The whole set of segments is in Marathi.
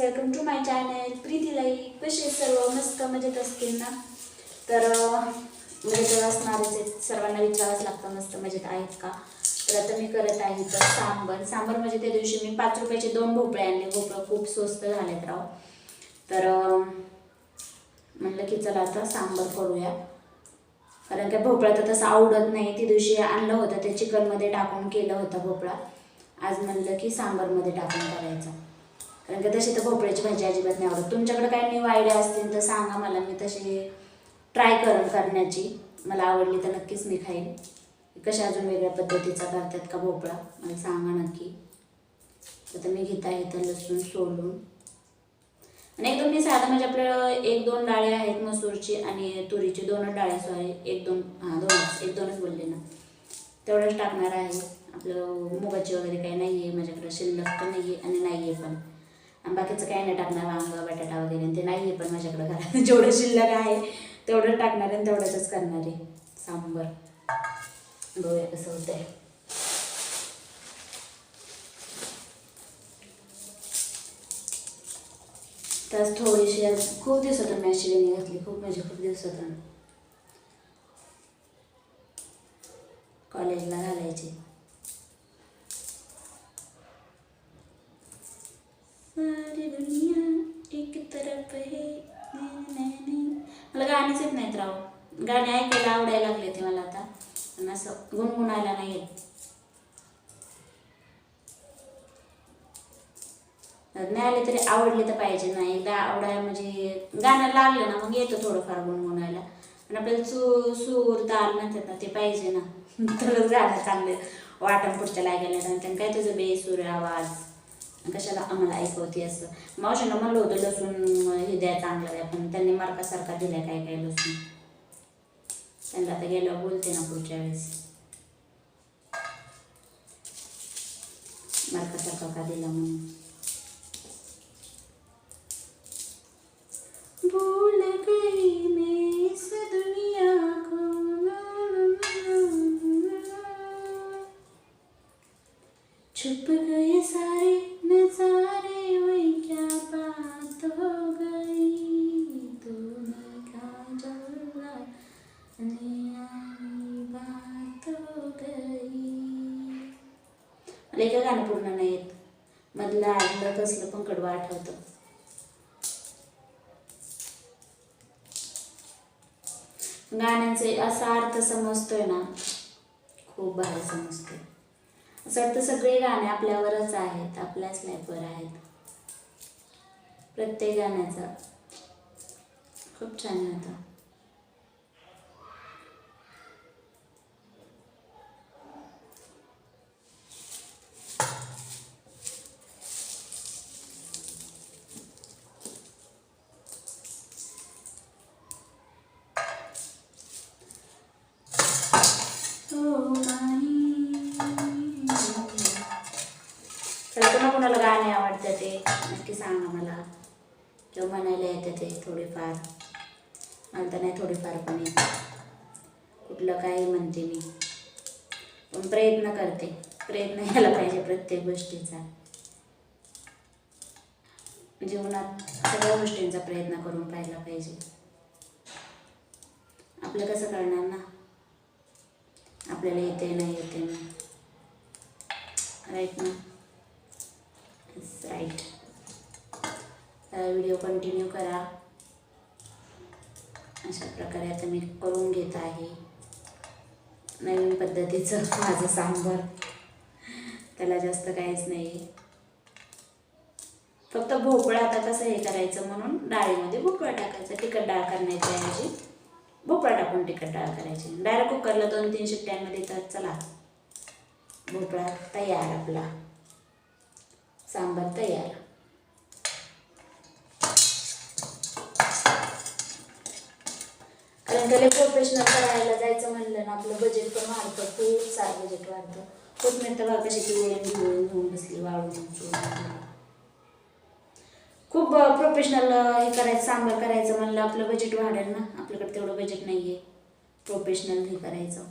वेलकम टू माय चॅनल प्रीतीलाई कसे सर्व मस्त मजेत असतील ना? तर मजेत म्हणजे असणारच आहेत सर्वांना विचारावंच लागतं मस्त मजेत आहेत का? तर आता मी करत आहे तर सांबर. सांबर म्हणजे त्या दिवशी मी पाच रुपयाचे दोन भोपळे आणले. भोपळं खूप स्वस्त झालेत राव. तर म्हणलं की चला आता सांबर करूया. कारण काय भोपळा तर तसं आवडत नाही. त्या दिवशी आणलं होतं ते चिकनमध्ये टाकून केलं होतं भोपळा. आज म्हणलं की सांबरमध्ये टाकून करायचा. कारण की तशी तर भोपळ्याची भाजी अजिबात नाही आवडत. तुमच्याकडे काही न्यू आयडिया असतील तर सांगा मला. मी तशी ट्राय करेन करण्याची. मला आवडली तर नक्कीच मी खाईन. कशा अजून वेगळ्या पद्धतीचा करतात का भोपळा? मला सांगा नक्की. तर मी घेत आहे तर लसूण सोलून. आणि एकदम मी साधं म्हणजे आपल्याला एक दोन डाळे आहेत मसूरची आणि तुरीची. दोनच डाळे सॉरी एक दोन हां दोनच एक दोनच बोलले ना. तेवढंच टाकणार आहे. आपलं मुगाची वगैरे काही नाही आहे माझ्याकडे शिल्लक पण नाही आहे आणि नाही आहे पण. बाकीचं काही नाही टाकणार वांग बटाटा वगैरे. आणि ते नाही आहे पण माझ्याकडे घरात. जेवढं शिल्लक आहे तेवढं टाकणार आहे आणि तेवढंच करणार आहे. सांबर. बघूया कसं होतंय. तर थोडीशी खूप दिवसातून मी अशी वेणी घातली खूप म्हणजे खूप दिवसातून. कॉलेजला घालायची. सारी दुनिया एक तरफ है। मला गाणीच येत नाहीत राव. गाणी ऐकायला आवडायला लागले ते मला आता. पण असं गुणगुणायला नाही येत. नाही आले तरी आवडले तर पाहिजे ना. एकदा आवडायला म्हणजे गाणं लागलं ना मग येतं थोडंफार गुणगुणायला. पण आपल्याला चू सूर ताल म्हणतात ना ते पाहिजे ना. तरच गाणं चांगलं वाटण पुढच्या लागायला त्यांना काय तुझं बेसूर आवाज? कशाला आम्हाला ऐकवते असं? मावशीनं म्हणलं होतं लसूण हे द्या चांगलं द्या पण त्यांनी मार्कासारखा दिलाय काय काय लसूण. त्यांना आता गेल्यावर बोलते ना पुढच्या वेळेस. मार्कासारखा का दिला म्हणून? मला एका गाणं पूर्ण नाही येत मधलं आलं कसलं पण कडवं आठवतं. गाण्यांचे असा अर्थ समजतोय ना खूप भारी समजतोय. असं वाटतं सगळे गाणे आपल्यावरच आहेत आपल्याच लाईफवर आहेत. प्रत्येक गाण्याचा. खूप छान होता हो माही तर कोणा कोणाला गाणे आवडतात ते नक्की सांगा मला. किंवा म्हणायला येतं ते थोडेफार. मला तर नाही थोडेफार पण येत. कुठलं काही म्हणते मी. पण प्रयत्न करते. प्रयत्न यायला पाहिजे प्रत्येक गोष्टीचा. जीवनात सगळ्या गोष्टींचा प्रयत्न करून पाहायला पाहिजे. आपलं कसं करणार ना? आपल्याला येते नाही येते ना. राईट ना? राईट व्हिडिओ कंटिन्यू करा. अशा प्रकारे आता मी करून घेत आहे. नवीन पद्धतीचं माझं सांबर. त्याला जास्त काहीच नाही. फक्त भोपळा आता कसं हे करायचं म्हणून डाळीमध्ये भोपळा टाकायचा. तिखट डाळ करण्याची ऐवजी भोपळा टाकून तिखट डाळ करायची. डायरेक्ट कुकरला दोन तीन शिट्ट्यांमध्ये तर चला. भोपळा तयार आपला. सांबार तयार कारण त्याला प्रोफेशनल करायला जायचं म्हणलं ना आपलं बजेट पण वाढतं खूप सारं बजेट वाढतं. खूप मिळतं बघा कशी ती घेऊन घेऊन बसली वाळून खूप प्रोफेशनल हे करायचं सांबार करायचं म्हणलं आपलं बजेट वाढेल ना. आपल्याकडे तेवढं बजेट नाही आहे प्रोफेशनल हे करायचं.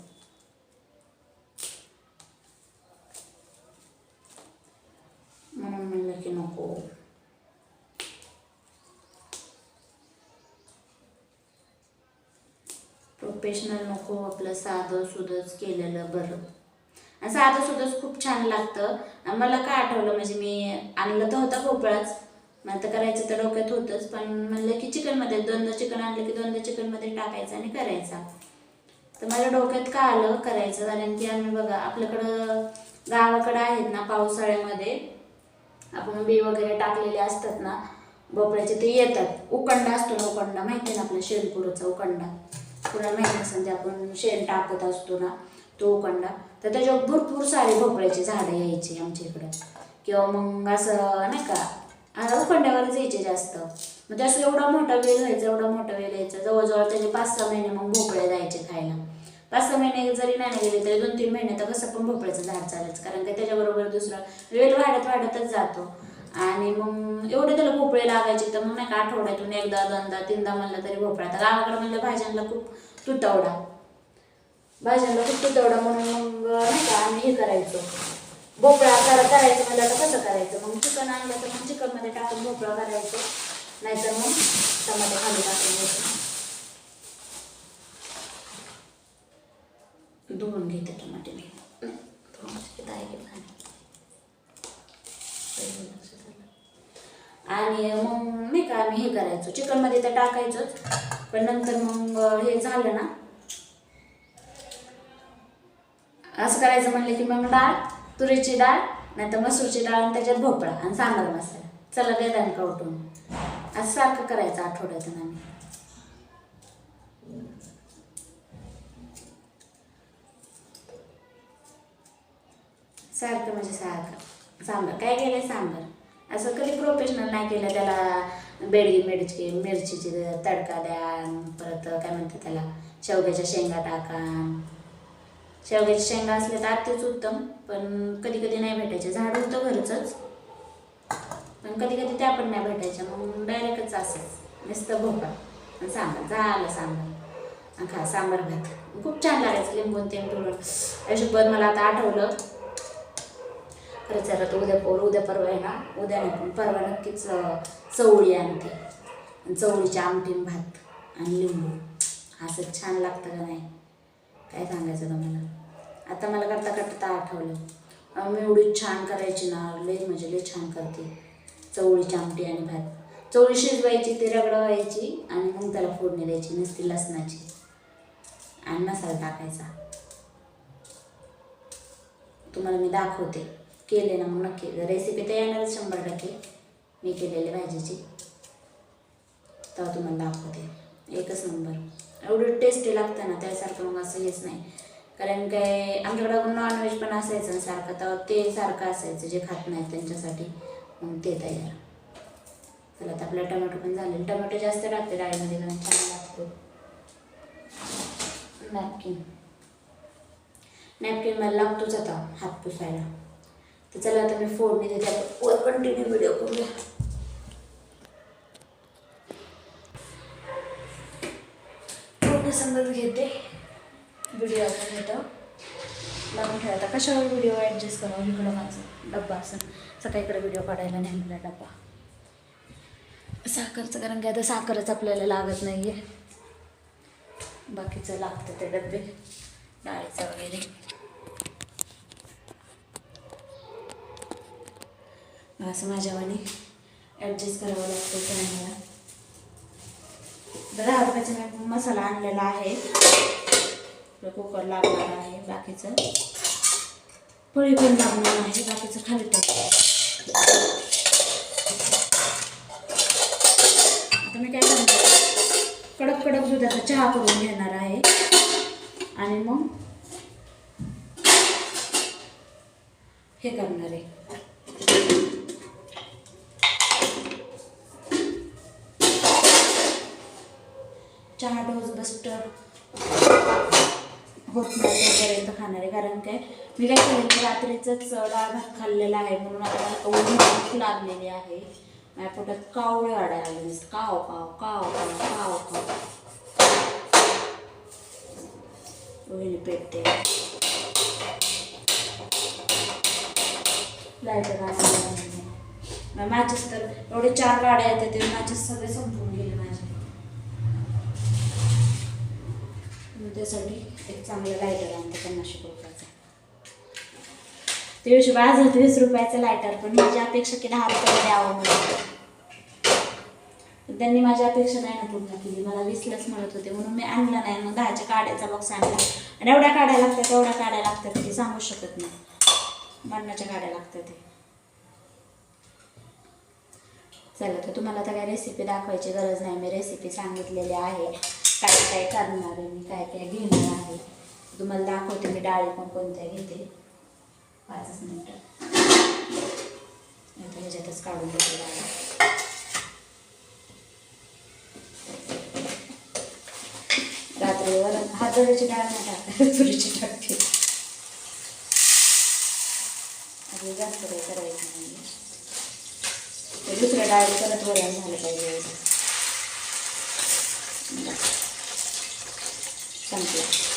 म्हणून म्हणलं की नको. प्रोफेशनल नको आपलं साधं सुधच केलेलं बरं. आणि साधं सुधच खूप छान लागतं. मला काय आठवलं म्हणजे मी आणलं तर होता भोपळाच. मग तर करायचं तर डोक्यात होतंच पण म्हणलं की चिकनमध्ये दोनदा चिकन आणलं की दोनदा चिकनमध्ये टाकायचं आणि करायचा. तर मला डोक्यात का आलं? करायचं. कारण की आम्ही बघा आपल्याकडं गावाकडं आहेत ना पावसाळ्यामध्ये आपण बी वगैरे टाकलेले असतात ना भोपळ्याचे ते येतात. उकंडा असतो ना उकंडा. माहिती आहे ना आपल्या शेणकुराचा उकंडा? पुरा माहिती नसेल ते आपण शेण टाकत असतो ना तो उकंडा. तर त्याच्यावर भरपूर सारे भोपळ्याचे झाडं यायचे आमच्या इकडं. किंवा मग असं नाही का आता उकंड्यावरच यायचे जास्त. मग ते एवढा मोठा वेल व्हायचा एवढा मोठा वेल यायचा. जवळजवळ त्याचे पाच सहा महिने मग भोपळे जायचे खायला. पाच सहा महिने जरी नाही गेले तरी दोन तीन महिने तर कसं पण भोपळ्याचं झाड चालायचं. कारण की त्याच्याबरोबर दुसरा वेल वाढत वाढतच जातो. आणि मग एवढे त्याला भोपळे लागायचे तर मग नाही का आठवड्यातून एकदा दोनदा तीनदा म्हणलं तरी भोपळा. तर गावाकडे म्हणलं भाज्यांना खूप तुटवडा. भाज्यांना खूप तुटवडा म्हणून मग नाही का आम्ही हे करायचो. भोपळा करा करायचं म्हणलं तर कसं करायचं. मग चिकन आणलं तर मग चिकनमध्ये टाकून भोपळा करायचो. नाहीतर मग टमाटे खाली टाकून घ्यायचं. धुवून घेते टमाटे मी धुवून घेते, आहे की नाही? पहिलं लक्षात आलं. आणि मग नाही का आम्ही हे करायचो. चिकनमध्ये तर टाकायचोच. पण नंतर मग हे झालं ना. असं करायचं म्हणलं की मग डाळ तुरीची डाळ नाहीतर मसूरची डाळ आणि त्याच्यात भोपळा आणि सांबार मसाला. चला देदान कवटून असं सारखं करायचं आठवड्यातून आम्ही. सारखं म्हणजे सारखं. सांबार. काय केलं सांबार? असं कधी प्रोफेशनल नाही केलं त्याला. बेडगी मिरची मिरचीची तडका द्या परत काय म्हणतात त्याला शेवग्याच्या शेंगा टाका. शेवग्याच्या शेंगा असल्या तर आत्तेच उत्तम पण कधी कधी नाही भेटायचे. झाड होतं घरचंच पण कधी कधी त्या पण नाही भेटायच्या. मग डायरेक्टच असंच नुसतं भोपळा. आणि सांबार झालं सांबार. खा सांबार भात. खूप छान लागायचं लिंबून ते पिळून अशोबत मला आता आठवलं. प्रचारात उद्या पोर उद्या परवा आहे ना उद्या नाही पण परवा नक्कीच चवळी आणते. चवळीच्या चवळीची आमटी भात आणि लिंबू. असं छान लागतं का नाही? काय सांगायचं तुम्हाला आता मला करता करता आठवलं. मी एवढी छान करायची ना लई म्हणजे लई छान करते. चवळीची आमटी आणि भात. चवळी शिजवायची ती रगडवायची आणि मग त्याला फोडणी द्यायची नुसती लसणाची. आणि मसाला टाकायचा. तुम्हाला मी दाखवते. केले ना मग नक्की. रेसिपी तर येणारच शंभर टक्के मी केलेले भाजीची. तेव्हा तुम्हाला दाखवते. एकच नंबर एवढं टेस्टी लागतं ना त्यासारखं मग असं हेच नाही. कारण काय आमच्याकडं नॉनव्हेज पण असायचं सारखं तेव्हा ते सारखं असायचं जे खात नाही त्यांच्यासाठी. मग ते तयार. चला आता आपला टमॅटो पण झाले. टमॅटो जास्त टाकते डाळीमध्ये कारण छान लागतो. नॅपकिन. नॅपकिन मला लागतोच आता हात पुसायला. तर चला आता मी फोडणी देते वर कंटिन्यू व्हिडिओ करूया. फोडणी समज घेते. व्हिडिओ आपण घेतो. लावून ठेवायचा कशावर व्हिडिओ ॲडजस्ट करावा? इकडं माझं डब्बा असं सकाळीकडे व्हिडिओ काढायला नेहमीला डब्बा. साखरचं कारण की आता साखरच आपल्याला लागत नाही आहे बाकीचं लागतं ते डबे डाळीचं वगैरे. असं माझ्यावानी ॲडजस्ट करावं लागतं ते दहा रुपयाचा मी मसाला आणलेला आहे. कुकर लागणार आहे बाकीचं. पोळी पण लागणार आहे बाकीचं खाली टाकतो आता मी काय करणार कडक कडक दुधाचा चहा करून घेणार आहे. आणि मग हे करणार आहे. चहा डोस बस्टर होत नाही तोपर्यंत खाणार. आहे कारण काय? मी काय केलं की रात्रीचंच डाळ भात खाल्लेला आहे. म्हणून आता ओढी भूक लागलेली आहे. माझ्या पोटात कावळे अडायला लागले काव काव काव काव काव काव. रोहिणी पेटते. लाइट गाड्या मॅचेस तर एवढे चार गाड्या येतात ते मॅचेस सगळे संपून गेले माझे त्यासाठी एक चांगलं लायटर आणते पन्नासशे रुपयाचं. त्याशिवाय दिवशी बाजारात वीस रुपयाचं लायटर पण माझी अपेक्षा की दहा रुपये द्यावं म्हणून. त्यांनी माझी अपेक्षा नाही ना पूर्ण केली. मला वीसलाच म्हणत होते म्हणून मी आणलं नाही. मग दहाच्या काड्याचा बॉक्स आणला. आणि एवढ्या काड्या लागतात एवढ्या काड्या लागतात ते सांगू शकत नाही. मरणाच्या काड्या लागतात ते. चला तर तुम्हाला तर काही रेसिपी दाखवायची गरज नाही. मी रेसिपी सांगितलेली आहे. काय काय करणार आहे मी काय काय घेणार आहे. तुम्हाला दाखवते मी डाळी पण कोणत्या घेते. पाचच मिनटं. आता ह्याच्यातच काढून घेते डाळी. रात्रीवर हरभऱ्याची डाळ नाही टाकते तुरीची टाकते. जास्त काही करायचं नाही दुसऱ्या डाळी परत वरण झालं पाहिजे.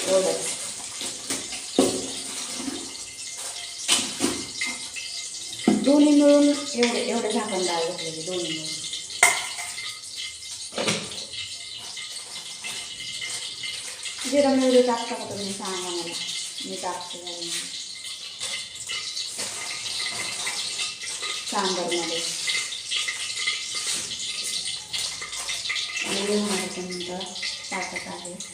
एवढंच. दोन्ही मिळून एवढे एवढे झाकण डाळ घेतलेली दोन्ही मिळून. जिरा मिळू टाकता का तुम्ही? सांगा मला. मी टाकते घालून. सांबारमध्ये आणि लिंबाचं नंतर टाकत आहे.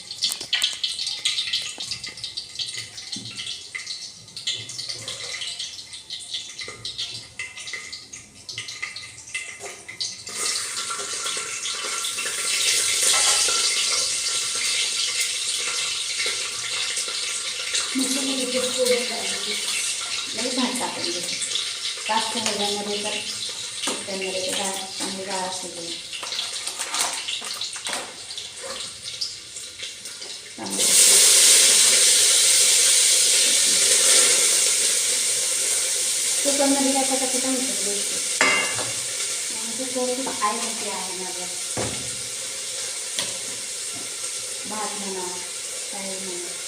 लगेच भात टाकून घेते पाच ह्याच्यामध्ये तर त्यामध्ये ते डाळ चांगली डाळ असते कुकरमध्ये काय पटापटा होतं गोष्टी? कुकर खूप आहे मोठी आहे माझं भात म्हणा काही म्हणा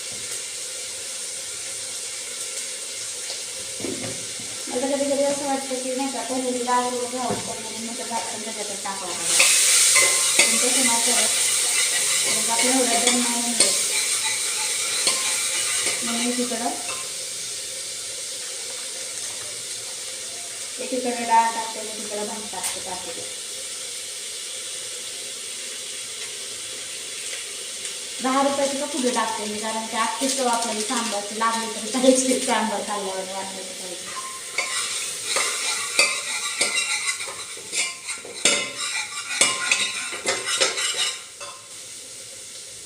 मला कधी कधी असं वाटतं की नाही का पहिले ती डाळ करून घ्यावं पण नंतर आपण पण त्याच्यात टाकावं पण तसं नाही करत कारण का आपलं एवढं दम नाही मिळत म्हणून एकीकडं एकीकडे डाळ टाकते आणि एकीकडे भात टाकते टाकते दहा रुपयाची का पुढे टाकते मी? कारण ते आत्तीच चव आपल्याला सांबारची लागली तर काहीच सांबार खाल्ल्यावर वाटलं तर पाहिजे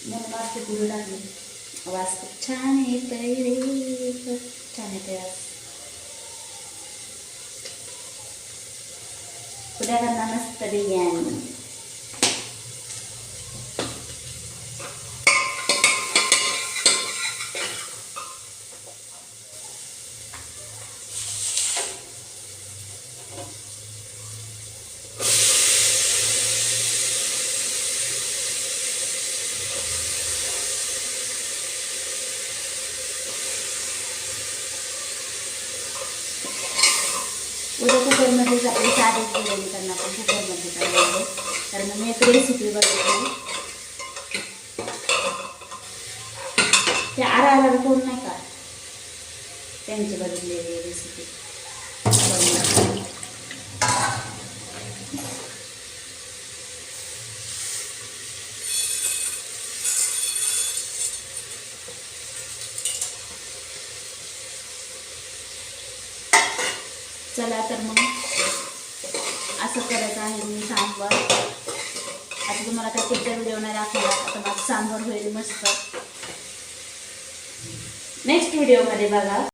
मग वाजते पुढे टाकले वास खूप छान येतोय रे खूप छान येते वास उद्या करणार मस्त बिर्याणी उद्या कुकरमध्येच आपली साधीच बिर्याणी करणार आपण कुकरमध्ये करणार आहे कारण मी एक रेसिपी बघितली. ते आरा आरा कोण नाही का? त्यांची बघितलेली रेसिपी चला तर मग असं करायचं आहे मी सांबार आता तुम्हाला काय पुढच्या व्हिडिओ नाही दाखवला आता माझं सांबार होईल मस्त. नेक्स्ट व्हिडिओमध्ये बघा.